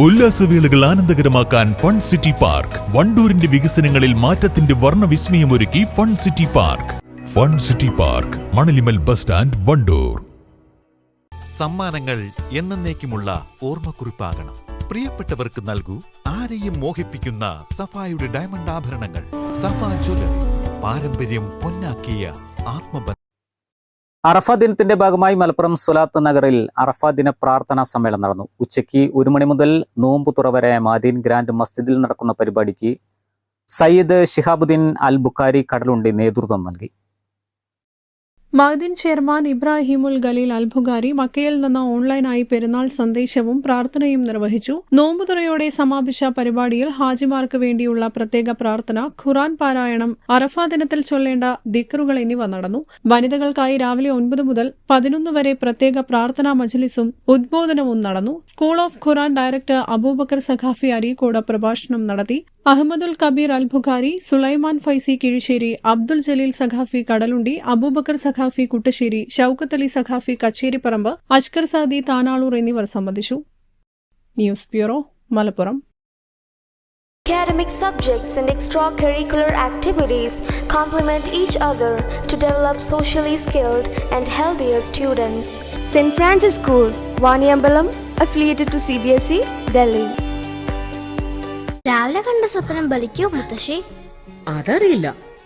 ഉല്ലാസവേളകൾ ആനന്ദകരമാക്കാൻ fun city park. വണ്ടൂരിന്റെ വികസനങ്ങളിൽ മാറ്റത്തിന്റെ വർണ വിസ്മയമൊരുക്കി fun city park. Fun city park Manalimal bus stand Wandoor. സമ്മാനങ്ങൾ എന്നേക്കുമുള്ള ഓർമ്മക്കുറിപ്പാകണം. പ്രിയപ്പെട്ടവർക്ക് നൽകൂ ആരെയും മോഹിപ്പിക്കുന്ന സഫായുടെ ഡയമണ്ട് ആഭരണങ്ങൾ. സഫ ജ്വല്ലറി. പാരമ്പര്യം പൊന്നാക്കിയ ആത്മബന്ധം. അറഫ ദിനത്തിന്റെ ഭാഗമായി മലപ്പുറം സുലാത്ത് നഗറിൽ അറഫ ദിന പ്രാർത്ഥനാ സമ്മേളനം നടന്നു. ഉച്ചയ്ക്ക് ഒരു മണി മുതൽ നോമ്പ് തുറ വരെ മാദീൻ ഗ്രാൻഡ് മസ്ജിദിൽ നടക്കുന്ന പരിപാടിക്ക് സയ്യിദ് ഷിഹാബുദ്ദീൻ അൽ ബുഖാരി കടലുണ്ടി നേതൃത്വം നൽകി. മഹദിൻ ചെയർമാൻ ഇബ്രാഹിമുൽ ഖലീൽ അൽബുഗാരി മക്കയിൽ നിന്ന് ഓൺലൈനായി പെരുന്നാൾ സന്ദേശവും പ്രാർത്ഥനയും നിർവഹിച്ചു. നോമ്പുതുറയോടെ സമാപിച്ച പരിപാടിയിൽ ഹാജിമാർക്ക് വേണ്ടിയുള്ള പ്രത്യേക പ്രാർത്ഥന ഖുറാൻ പാരായണം അറഫ ദിനത്തിൽ ചൊല്ലേണ്ട ദിക്റുകൾ എന്നിവ നടന്നു. വനിതകൾക്കായി രാവിലെ ഒൻപത് മുതൽ പതിനൊന്ന് വരെ പ്രത്യേക പ്രാർത്ഥനാ മജ്ലിസും ഉദ്ബോധനവും നടന്നു. School of Quran director Abubakar Saqafi Areekode പ്രഭാഷണം നടത്തി. അഹമ്മദുൽ കബീർ അൽബുഖാരി സുലൈമാൻ ഫൈസി കിഴിശ്ശേരി അബ്ദുൽ ജലീൽ സഖാഫി കടലുണ്ടി അബൂബക്കർ സഖാഫി കുട്ടശ്ശേരി ഷൌക്കത്ത് അലി സഖാഫി കച്ചേരിപ്പറമ്പ് അഷ്കർ സാദി താനാളൂർ എന്നിവർ സംബന്ധിച്ചു news bureau Malappuram Academic subjects and extracurricular activities complement each other to develop socially skilled and healthier students. St. Francis School, Vaniambalam, affiliated to CBSE, Delhi. രാവിലെ കണ്ട സ്വപ്നം ബലിക്കോ മുത്തശ്ശി അതറിയില്ല